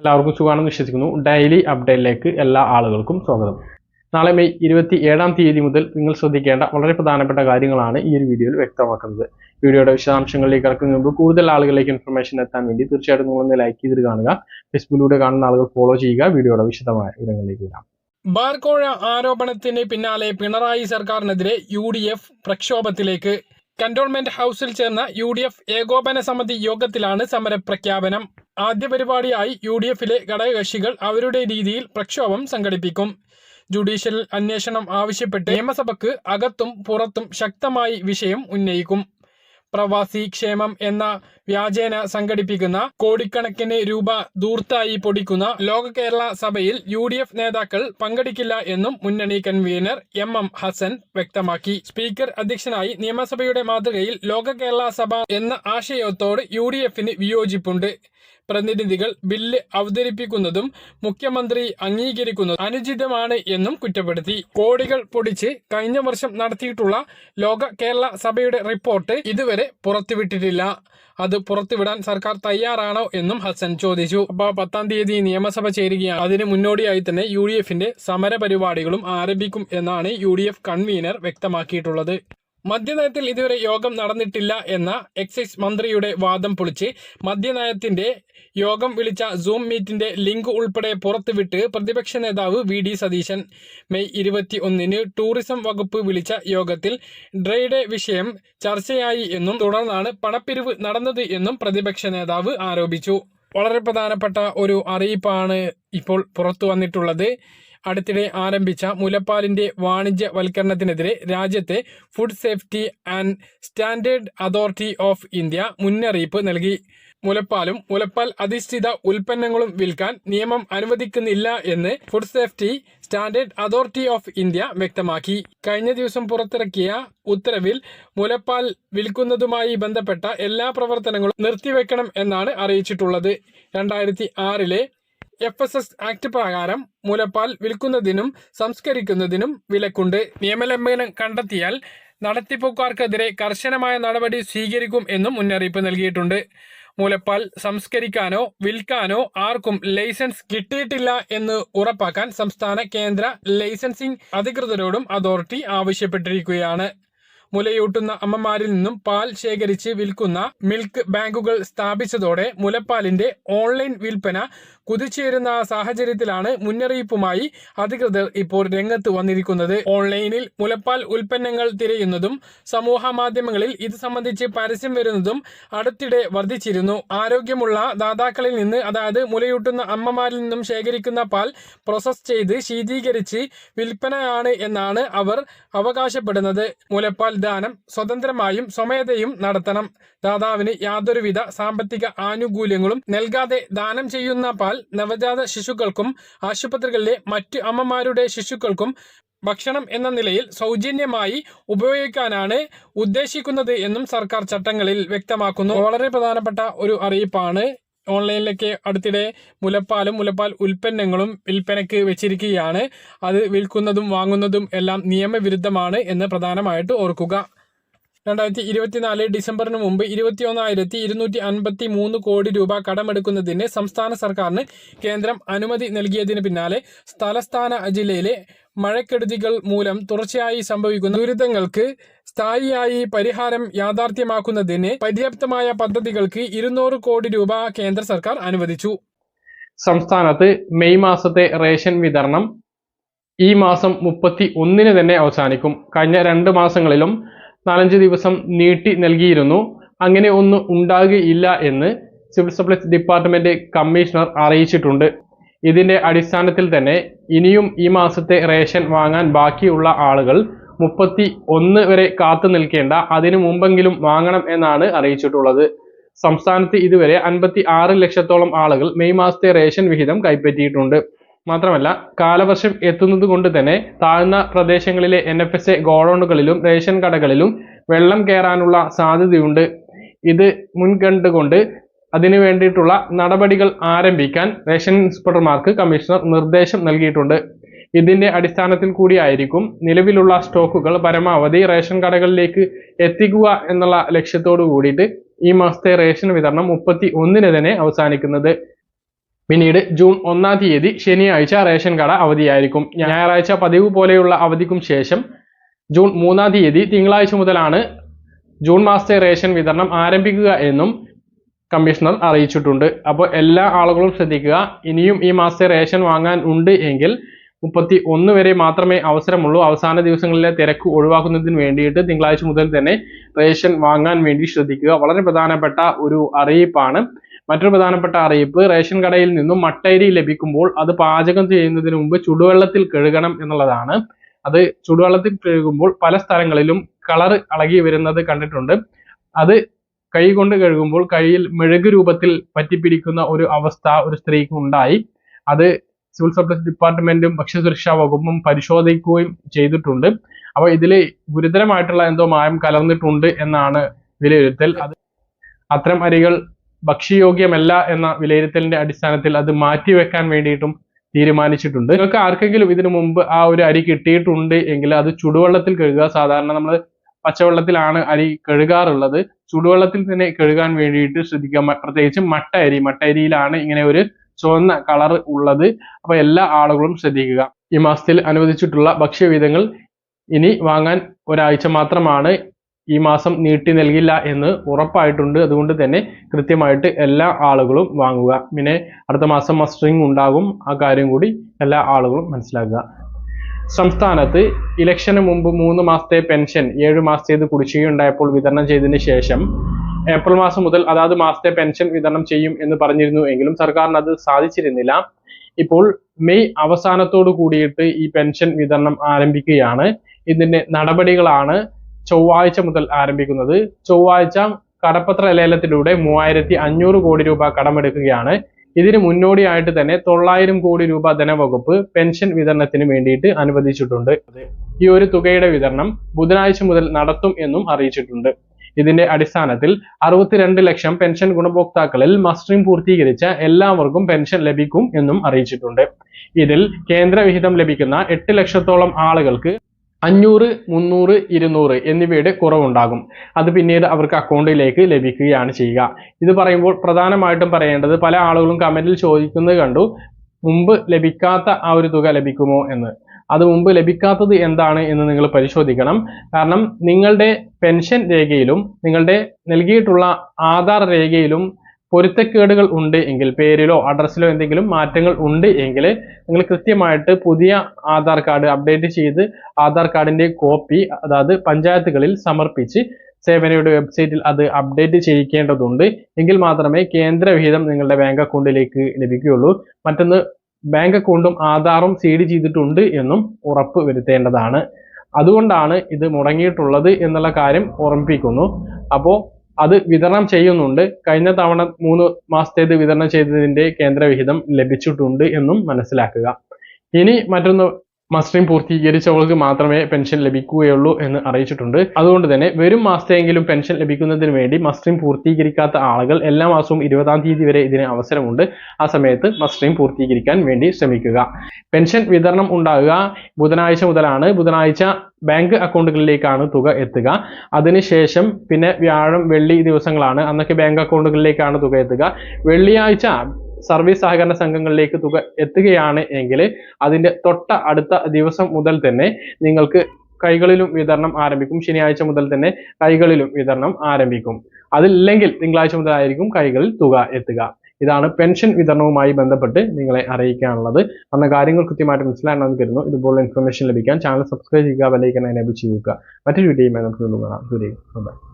എല്ലാവർക്കും സുഖമാണെന്ന് വിശ്വസിക്കുന്നു. ഡെയിലി അപ്ഡേറ്റിലേക്ക് എല്ലാ ആളുകൾക്കും സ്വാഗതം. നാളെ മെയ് ഇരുപത്തി ഏഴാം തീയതി മുതൽ നിങ്ങൾ ശ്രദ്ധിക്കേണ്ട വളരെ പ്രധാനപ്പെട്ട കാര്യങ്ങളാണ് ഈ ഒരു വീഡിയോയിൽ വ്യക്തമാക്കുന്നത്. വീഡിയോയുടെ വിശദാംശങ്ങളിലേക്ക് കിടക്കുന്ന മുമ്പ് കൂടുതൽ ആളുകളിലേക്ക് ഇൻഫർമേഷൻ എത്താൻ വേണ്ടി തീർച്ചയായിട്ടും നിങ്ങളൊന്ന് ലൈക്ക് ചെയ്തിട്ട് കാണുക. ഫേസ്ബുക്കിലൂടെ കാണുന്ന ആളുകൾ ഫോളോ ചെയ്യുക. വീഡിയോയുടെ വിശദമായ വിവരങ്ങളിലേക്ക് വരാം. ബാർക്കോഴ ആരോപണത്തിന് പിന്നാലെ പിണറായി സർക്കാരിനെതിരെ യു പ്രക്ഷോഭത്തിലേക്ക് കന്റോൺമെന്റ് ഹൌസിൽ ചേർന്ന യു ഡി എഫ് ഏകോപന സമിതി യോഗത്തിലാണ് സമരപ്രഖ്യാപനം. ആദ്യ പരിപാടിയായി യു ഡി എഫിലെ ഘടകകക്ഷികൾ അവരുടെ രീതിയിൽ പ്രക്ഷോഭം സംഘടിപ്പിക്കും. ജുഡീഷ്യൽ അന്വേഷണം ആവശ്യപ്പെട്ട് നിയമസഭയ്ക്ക് അകത്തും പുറത്തും ശക്തമായി വിഷയം ഉന്നയിക്കും. പ്രവാസി ക്ഷേമം എന്ന വ്യാജേന സംഘടിപ്പിക്കുന്ന കോടിക്കണക്കിന് രൂപ ദൂർത്തായി പൊടിക്കുന്ന ലോക കേരള സഭയിൽ യു ഡി എഫ് നേതാക്കൾ പങ്കെടുക്കില്ല എന്നും മുന്നണി കൺവീനർ എം എം ഹസൻ വ്യക്തമാക്കി. സ്പീക്കർ അധ്യക്ഷനായി നിയമസഭയുടെ മാതൃകയിൽ ലോക കേരള സഭ എന്ന ആശയത്തോട് യു ഡി എഫിന് വിയോജിപ്പുണ്ട്. പ്രതിനിധികൾ ബില്ല് അവതരിപ്പിക്കുന്നതും മുഖ്യമന്ത്രി അംഗീകരിക്കുന്നതും അനുചിതമാണ് എന്നും കുറ്റപ്പെടുത്തി. കോടികൾ പൊടിച്ച് കഴിഞ്ഞ വർഷം നടത്തിയിട്ടുള്ള ലോക കേരള സഭയുടെ റിപ്പോർട്ട് ഇതുവരെ പുറത്തുവിട്ടിട്ടില്ല. അത് പുറത്തുവിടാൻ സർക്കാർ തയ്യാറാണോ എന്നും ഹസൻ ചോദിച്ചു. അപ്പോൾ പത്താം തീയതി നിയമസഭ ചേരുകയാണ്. അതിന് മുന്നോടിയായി തന്നെ യു ഡി എഫിന്റെ സമര പരിപാടികളും ആരംഭിക്കും എന്നാണ് യു ഡി എഫ് കൺവീനർ വ്യക്തമാക്കിയിട്ടുള്ളത്. മദ്യനയത്തിൽ ഇതുവരെ യോഗം നടന്നിട്ടില്ല എന്ന എക്സൈസ് മന്ത്രിയുടെ വാദം പൊളിച്ച് മദ്യനയത്തിന്റെ യോഗം വിളിച്ച സൂം മീറ്റിന്റെ ലിങ്ക് ഉൾപ്പെടെ പുറത്തുവിട്ട് പ്രതിപക്ഷ നേതാവ് വി ഡി സതീശൻ. മെയ് ഇരുപത്തി ഒന്നിന് ടൂറിസം വകുപ്പ് വിളിച്ച യോഗത്തിൽ ഡ്രൈഡേ വിഷയം ചർച്ചയായി എന്നും തുടർന്നാണ് പണപ്പിരിവ് നടന്നത് എന്നും പ്രതിപക്ഷ നേതാവ് ആരോപിച്ചു. വളരെ പ്രധാനപ്പെട്ട ഒരു അറിയിപ്പാണ് ഇപ്പോൾ പുറത്തു വന്നിട്ടുള്ളത്. അടുത്തിടെ ആരംഭിച്ച മുലപ്പാലിന്റെ വാണിജ്യവൽക്കരണത്തിനെതിരെ രാജ്യത്തെ food safety and standard authority of India മുന്നറിയിപ്പ് നൽകി. മുലപ്പാലും മുലപ്പാൽ അധിഷ്ഠിത ഉൽപ്പന്നങ്ങളും വിൽക്കാൻ നിയമം അനുവദിക്കുന്നില്ല എന്ന് food safety standard authority of India വ്യക്തമാക്കി. കഴിഞ്ഞ ദിവസം പുറത്തിറക്കിയ ഉത്തരവിൽ മുലപ്പാൽ വിൽക്കുന്നതുമായി ബന്ധപ്പെട്ട എല്ലാ പ്രവർത്തനങ്ങളും നിർത്തിവെക്കണം എന്നാണ് അറിയിച്ചിട്ടുള്ളത്. രണ്ടായിരത്തി ആറിലെ എഫ് എസ് എസ് ആക്ട് പ്രകാരം മുലപ്പാൽ വിൽക്കുന്നതിനും സംസ്കരിക്കുന്നതിനും വിലക്കുണ്ട്. നിയമലംഘനം കണ്ടെത്തിയാൽ നടത്തിപ്പുക്കാർക്കെതിരെ കർശനമായ നടപടി സ്വീകരിക്കും എന്നും മുന്നറിയിപ്പ് നൽകിയിട്ടുണ്ട്. മുലപ്പാൽ സംസ്കരിക്കാനോ വിൽക്കാനോ ആർക്കും ലൈസൻസ് കിട്ടിയിട്ടില്ല എന്ന് ഉറപ്പാക്കാൻ സംസ്ഥാന കേന്ദ്ര ലൈസൻസിംഗ് അധികൃതരോടും അതോറിറ്റി ആവശ്യപ്പെട്ടിരിക്കുകയാണ്. മുലയൂട്ടുന്ന അമ്മമാരിൽ നിന്നും പാൽ ശേഖരിച്ച് വിൽക്കുന്ന മിൽക്ക് ബാങ്കുകൾ സ്ഥാപിച്ചതോടെ മുലപ്പാലിന്റെ ഓൺലൈൻ വിൽപ്പന കുതിച്ചുയരുന്ന സാഹചര്യത്തിലാണ് മുന്നറിയിപ്പുമായി അധികൃതർ ഇപ്പോൾ രംഗത്ത് വന്നിരിക്കുന്നത്. ഓൺലൈനിൽ മുലപ്പാൽ ഉൽപ്പന്നങ്ങൾ തിരയുന്നതും സമൂഹ മാധ്യമങ്ങളിൽ ഇത് സംബന്ധിച്ച് പരസ്യം വരുന്നതും അടുത്തിടെ വർദ്ധിച്ചിരുന്നു. ആരോഗ്യമുള്ള ദാതാക്കളിൽ നിന്ന് അതായത് മുലയൂട്ടുന്ന അമ്മമാരിൽ നിന്നും ശേഖരിക്കുന്ന പാൽ പ്രോസസ് ചെയ്ത് ശീതീകരിച്ച് വിൽപ്പനയാണ് എന്നാണ് അവർ അവകാശപ്പെടുന്നത്. മുലപ്പാൽ ദാനം സ്വതന്ത്രമായും സ്വമേധയും നടത്തണം. ദാതാവിന് യാതൊരുവിധ സാമ്പത്തിക ആനുകൂല്യങ്ങളും നൽകാതെ ദാനം ചെയ്യുന്ന പാൽ നവജാത ശിശുക്കൾക്കും ആശുപത്രികളിലെ മറ്റ് അമ്മമാരുടെ ശിശുക്കൾക്കും ഭക്ഷണം എന്ന നിലയിൽ സൗജന്യമായി ഉപയോഗിക്കാനാണ് ഉദ്ദേശിക്കുന്നത് എന്നും സർക്കാർ ചട്ടങ്ങളിൽ വ്യക്തമാക്കുന്നു. വളരെ പ്രധാനപ്പെട്ട ഒരു അറിയിപ്പാണ് ഓൺലൈനിലേക്ക് അടുത്തിടെ മുലപ്പാലും മുലപ്പാൽ ഉൽപ്പന്നങ്ങളും വിൽപ്പനയ്ക്ക് വെച്ചിരിക്കുകയാണ്. അത് വിൽക്കുന്നതും വാങ്ങുന്നതും എല്ലാം നിയമവിരുദ്ധമാണ് എന്ന് പ്രധാനമായിട്ട് ഓർക്കുക. രണ്ടായിരത്തി ഇരുപത്തിനാല് ഡിസംബറിന് മുമ്പ് ഇരുപത്തിയൊന്നായിരത്തി ഇരുന്നൂറ്റി അൻപത്തി മൂന്ന് കോടി രൂപ കടമെടുക്കുന്നതിന് സംസ്ഥാന സർക്കാരിന് കേന്ദ്രം അനുമതി നൽകിയതിന് പിന്നാലെ സ്ഥലസ്ഥാന ജില്ലയിലെ മഴക്കെടുതികൾ മൂലം തുടർച്ചയായി സംഭവിക്കുന്ന ദുരിതങ്ങൾക്ക് സ്ഥായിയായി പരിഹാരം യാഥാർത്ഥ്യമാക്കുന്നതിന് പര്യാപ്തമായ പദ്ധതികൾക്ക് ഇരുന്നൂറ് കോടി രൂപ കേന്ദ്ര സർക്കാർ അനുവദിച്ചു. സംസ്ഥാനത്ത് മെയ് മാസത്തെ റേഷൻ വിതരണം ഈ മാസം മുപ്പത്തി ഒന്നിന് തന്നെ അവസാനിക്കും. കഴിഞ്ഞ രണ്ട് മാസങ്ങളിലും നാലഞ്ച് ദിവസം നീട്ടി നൽകിയിരുന്നു. അങ്ങനെ ഒന്നും ഉണ്ടാകുകയില്ല എന്ന് സിവിൽ സപ്ലൈസ് ഡിപ്പാർട്ട്മെന്റ് കമ്മീഷണർ അറിയിച്ചിട്ടുണ്ട്. ഇതിന്റെ അടിസ്ഥാനത്തിൽ തന്നെ ഇനിയും ഈ മാസത്തെ റേഷൻ വാങ്ങാൻ ബാക്കിയുള്ള ആളുകൾ മുപ്പത്തി ഒന്ന് വരെ കാത്തു നിൽക്കേണ്ട അതിനു മുമ്പെങ്കിലും വാങ്ങണം എന്നാണ് അറിയിച്ചിട്ടുള്ളത്. സംസ്ഥാനത്ത് ഇതുവരെ അൻപത്തി ആറ് ലക്ഷത്തോളം ആളുകൾ മെയ് മാസത്തെ റേഷൻ വിഹിതം കൈപ്പറ്റിയിട്ടുണ്ട്. മാത്രമല്ല കാലവർഷം എത്തുന്നത് കൊണ്ട് തന്നെ താഴ്ന്ന പ്രദേശങ്ങളിലെ എൻ എഫ് എസ് എ ഗോഡൌണുകളിലും റേഷൻ കടകളിലും വെള്ളം കയറാനുള്ള സാധ്യതയുണ്ട്. ഇത് മുൻകണ്ടുകൊണ്ട് അതിനു വേണ്ടിയിട്ടുള്ള നടപടികൾ ആരംഭിക്കാൻ റേഷൻ ഇൻസ്പെക്ടർമാർക്ക് കമ്മീഷണർ നിർദ്ദേശം നൽകിയിട്ടുണ്ട്. ഇതിന്റെ അടിസ്ഥാനത്തിൽ കൂടിയായിരിക്കും നിലവിലുള്ള സ്റ്റോക്കുകൾ പരമാവധി റേഷൻ കടകളിലേക്ക് എത്തിക്കുക എന്നുള്ള ലക്ഷ്യത്തോടു കൂടിയിട്ട് ഈ മാസത്തെ റേഷൻ വിതരണം മുപ്പത്തി ഒന്നിന് തന്നെ അവസാനിക്കുന്നത്. പിന്നീട് ജൂൺ ഒന്നാം തീയതി ശനിയാഴ്ച റേഷൻ കട അവധിയായിരിക്കും. ഞായറാഴ്ച പതിവ് പോലെയുള്ള അവധിക്കും ശേഷം ജൂൺ മൂന്നാം തീയതി തിങ്കളാഴ്ച മുതലാണ് ജൂൺ മാസത്തെ റേഷൻ വിതരണം ആരംഭിക്കുക എന്നും കമ്മീഷണർ അറിയിച്ചിട്ടുണ്ട്. അപ്പോൾ എല്ലാ ആളുകളും ശ്രദ്ധിക്കുക ഇനിയും ഈ മാസത്തെ റേഷൻ വാങ്ങാൻ ഉണ്ട് എങ്കിൽ മുപ്പത്തി ഒന്ന് വരെ മാത്രമേ അവസരമുള്ളൂ. അവസാന ദിവസങ്ങളിലെ തിരക്ക് ഒഴിവാക്കുന്നതിന് വേണ്ടിയിട്ട് തിങ്കളാഴ്ച മുതൽ തന്നെ റേഷൻ വാങ്ങാൻ വേണ്ടി ശ്രദ്ധിക്കുക. വളരെ പ്രധാനപ്പെട്ട ഒരു അറിയിപ്പാണ്. മറ്റൊരു പ്രധാനപ്പെട്ട അറിയിപ്പ് റേഷൻ കടയിൽ നിന്നും മട്ടരി ലഭിക്കുമ്പോൾ അത് പാചകം ചെയ്യുന്നതിന് മുമ്പ് ചുടുവെള്ളത്തിൽ കഴുകണം എന്നുള്ളതാണ്. അത് ചുടുവെള്ളത്തിൽ കഴുകുമ്പോൾ പല സ്ഥലങ്ങളിലും കളർ ഇളകി വരുന്നത് കണ്ടിട്ടുണ്ട്. അത് കൈ കൊണ്ട് കഴുകുമ്പോൾ കൈയിൽ മെഴുക് രൂപത്തിൽ പറ്റിപ്പിടിക്കുന്ന ഒരു അവസ്ഥ ഒരു സ്ത്രീക്ക് ഉണ്ടായി. അത് സിവിൽ സപ്ലൈസ് ഡിപ്പാർട്ട്മെന്റും ഭക്ഷ്യസുരക്ഷാ വകുപ്പും പരിശോധിക്കുകയും ചെയ്തിട്ടുണ്ട്. അപ്പോൾ ഇതിൽ ഗുരുതരമായിട്ടുള്ള എന്തോ മായം കലർന്നിട്ടുണ്ട് എന്നാണ് വിലയിരുത്തൽ. അത് അത്തരം അരികൾ ഭക്ഷ്യയോഗ്യമല്ല എന്ന വിലയിരുത്തലിന്റെ അടിസ്ഥാനത്തിൽ അത് മാറ്റിവെക്കാൻ വേണ്ടിയിട്ടും തീരുമാനിച്ചിട്ടുണ്ട്. നിങ്ങൾക്ക് ആർക്കെങ്കിലും ഇതിനു മുമ്പ് ആ ഒരു അരി കിട്ടിയിട്ടുണ്ട് എങ്കിൽ അത് ചുടുവെള്ളത്തിൽ കഴുകുക. സാധാരണ നമ്മൾ പച്ചവെള്ളത്തിലാണ് അരി കഴുകാറുള്ളത്. ചുടുവെള്ളത്തിൽ തന്നെ കഴുകാൻ വേണ്ടിയിട്ട് ശ്രദ്ധിക്കുക. പ്രത്യേകിച്ച് മട്ട അരി. മട്ട അരിയിലാണ് ഇങ്ങനെ ഒരു ചുവന്ന കളർ ഉള്ളത്. അപ്പൊ എല്ലാ ആളുകളും ശ്രദ്ധിക്കുക. ഈ മാസത്തിൽ അനുവദിച്ചിട്ടുള്ള ഭക്ഷ്യവിധങ്ങൾ ഇനി വാങ്ങാൻ ഒരാഴ്ച മാത്രമാണ് ഈ മാസം നീട്ടി നൽകില്ല എന്ന് ഉറപ്പായിട്ടുണ്ട്. അതുകൊണ്ട് തന്നെ കൃത്യമായിട്ട് എല്ലാ ആളുകളും വാങ്ങുക. പിന്നെ അടുത്ത മാസം മസ്റ്ററിംഗ് ഉണ്ടാകും. ആ കാര്യം കൂടി എല്ലാ ആളുകളും മനസ്സിലാക്കുക. സംസ്ഥാനത്ത് ഇലക്ഷന് മുമ്പ് മൂന്ന് മാസത്തെ പെൻഷൻ ഏഴ് മാസത്തേത് കുടിശ്ശികയുണ്ടായപ്പോൾ വിതരണം ചെയ്തതിന് ശേഷം ഏപ്രിൽ മാസം മുതൽ അതാത് മാസത്തെ പെൻഷൻ വിതരണം ചെയ്യും എന്ന് പറഞ്ഞിരുന്നു എങ്കിലും സർക്കാരിന് അത് സാധിച്ചിരുന്നില്ല. ഇപ്പോൾ മെയ് അവസാനത്തോടു കൂടിയിട്ട് ഈ പെൻഷൻ വിതരണം ആരംഭിക്കുകയാണ്. ഇതിന്റെ നടപടികളാണ് ചൊവ്വാഴ്ച മുതൽ ആരംഭിക്കുന്നത് ചൊവ്വാഴ്ച കടപ്പത്ര ലേലത്തിലൂടെ മൂവായിരത്തി അഞ്ഞൂറ് കോടി രൂപ കടമെടുക്കുകയാണ്. ഇതിന് മുന്നോടിയായിട്ട് തന്നെ തൊള്ളായിരം കോടി രൂപ ധനവകുപ്പ് പെൻഷൻ വിതരണത്തിന് വേണ്ടിയിട്ട് അനുവദിച്ചിട്ടുണ്ട്. ഈ ഒരു തുകയുടെ വിതരണം ബുധനാഴ്ച മുതൽ നടത്തും എന്നും അറിയിച്ചിട്ടുണ്ട്. ഇതിന്റെ അടിസ്ഥാനത്തിൽ അറുപത്തിരണ്ട് ലക്ഷം പെൻഷൻ ഗുണഭോക്താക്കളിൽ മസ്റ്ററിംഗ് പൂർത്തീകരിച്ച എല്ലാവർക്കും പെൻഷൻ ലഭിക്കും എന്നും അറിയിച്ചിട്ടുണ്ട്. ഇതിൽ കേന്ദ്രവിഹിതം ലഭിക്കുന്ന എട്ട് ലക്ഷത്തോളം ആളുകൾക്ക് അഞ്ഞൂറ് മുന്നൂറ് ഇരുന്നൂറ് എന്നിവയുടെ കുറവുണ്ടാകും. അത് പിന്നീട് അവർക്ക് അക്കൗണ്ടിലേക്ക് ലഭിക്കുകയാണ് ചെയ്യുക. ഇത് പറയുമ്പോൾ പ്രധാനമായിട്ടും പറയേണ്ടത് പല ആളുകളും കമന്റിൽ ചോദിക്കുന്നത് കണ്ടു മുമ്പ് ലഭിക്കാത്ത ആ ഒരു തുക ലഭിക്കുമോ എന്ന്? അത് മുമ്പ് ലഭിക്കാത്തത് എന്താണ് എന്ന് നിങ്ങൾ പരിശോധിക്കണം. കാരണം നിങ്ങളുടെ പെൻഷൻ രേഖയിലും നിങ്ങളുടെ നൽകിയിട്ടുള്ള ആധാർ രേഖയിലും പൊരുത്തക്കേടുകൾ ഉണ്ട് എങ്കിൽ പേരിലോ അഡ്രസ്സിലോ എന്തെങ്കിലും മാറ്റങ്ങൾ ഉണ്ട് എങ്കിൽ നിങ്ങൾ കൃത്യമായിട്ട് പുതിയ ആധാർ കാർഡ് അപ്ഡേറ്റ് ചെയ്ത് ആധാർ കാർഡിന്റെ കോപ്പി അതായത് പഞ്ചായത്തുകളിൽ സമർപ്പിച്ച് സേവനയുടെ വെബ്സൈറ്റിൽ അത് അപ്ഡേറ്റ് ചെയ്യിക്കേണ്ടതുണ്ട്. എങ്കിൽ മാത്രമേ കേന്ദ്ര വിഹിതം നിങ്ങളുടെ ബാങ്ക് അക്കൗണ്ടിലേക്ക് ലഭിക്കുകയുള്ളൂ. മറ്റൊന്ന് ബാങ്ക് അക്കൗണ്ടും ആധാറും സീഡ് ചെയ്തിട്ടുണ്ട് എന്നും ഉറപ്പ് വരുത്തേണ്ടതാണ്. അതുകൊണ്ടാണ് ഇത് മുടങ്ങിയിട്ടുള്ളത് എന്നുള്ള കാര്യം ഓർമ്മിപ്പിക്കുന്നു. അപ്പോൾ അത് വിതരണം ചെയ്യുന്നുണ്ട്. കഴിഞ്ഞ തവണ മൂന്ന് മാസത്തേത് വിതരണം ചെയ്തതിന്റെ കേന്ദ്രവിഹിതം ലഭിച്ചിട്ടുണ്ട് എന്നും മനസ്സിലാക്കുക. ഇനി മറ്റൊന്ന് മസ്റ്ററിംഗ് പൂർത്തീകരിച്ചവർക്ക് മാത്രമേ പെൻഷൻ ലഭിക്കുകയുള്ളൂ എന്ന് അറിയിച്ചിട്ടുണ്ട്. അതുകൊണ്ട് തന്നെ വരും മാസത്തെയെങ്കിലും പെൻഷൻ ലഭിക്കുന്നതിന് വേണ്ടി മസ്റ്ററിംഗ് പൂർത്തീകരിക്കാത്ത ആളുകൾ എല്ലാ മാസവും ഇരുപതാം തീയതി വരെ ഇതിന് അവസരമുണ്ട്. ആ സമയത്ത് മസ്റ്ററിംഗ് പൂർത്തീകരിക്കാൻ വേണ്ടി ശ്രമിക്കുക. പെൻഷൻ വിതരണം ഉണ്ടാകുക ബുധനാഴ്ച മുതലാണ്. ബുധനാഴ്ച ബാങ്ക് അക്കൗണ്ടുകളിലേക്കാണ് തുക എത്തുക. അതിനുശേഷം പിന്നെ വ്യാഴം വെള്ളി ദിവസങ്ങളാണ്. അന്നൊക്കെ ബാങ്ക് അക്കൗണ്ടുകളിലേക്കാണ് തുക എത്തുക. വെള്ളിയാഴ്ച സർവീസ് സഹകരണ സംഘങ്ങളിലേക്ക് തുക എത്തുകയാണ് എങ്കിൽ അതിന്റെ തൊട്ട അടുത്ത ദിവസം മുതൽ തന്നെ നിങ്ങൾക്ക് കൈകളിലും വിതരണം ആരംഭിക്കും. ശനിയാഴ്ച മുതൽ തന്നെ കൈകളിലും വിതരണം ആരംഭിക്കും. അതില്ലെങ്കിൽ തിങ്കളാഴ്ച മുതലായിരിക്കും കൈകളിൽ തുക എത്തുക. ഇതാണ് പെൻഷൻ വിതരണവുമായി ബന്ധപ്പെട്ട് നിങ്ങളെ അറിയിക്കാനുള്ളത്. അന്ന കാര്യങ്ങൾ കൃത്യമായിട്ട് മനസ്സിലാണെന്ന് കരുതുന്നു. ഇതുപോലുള്ള ഇൻഫർമേഷൻ ലഭിക്കാൻ ചാനൽ സബ്സ്ക്രൈബ് ചെയ്യുക ബെല്ലൈക്കൻ എനേബിൾ ചെയ്യുക. മറ്റൊരു വീഡിയോയുമായി നമുക്ക് കാണാം.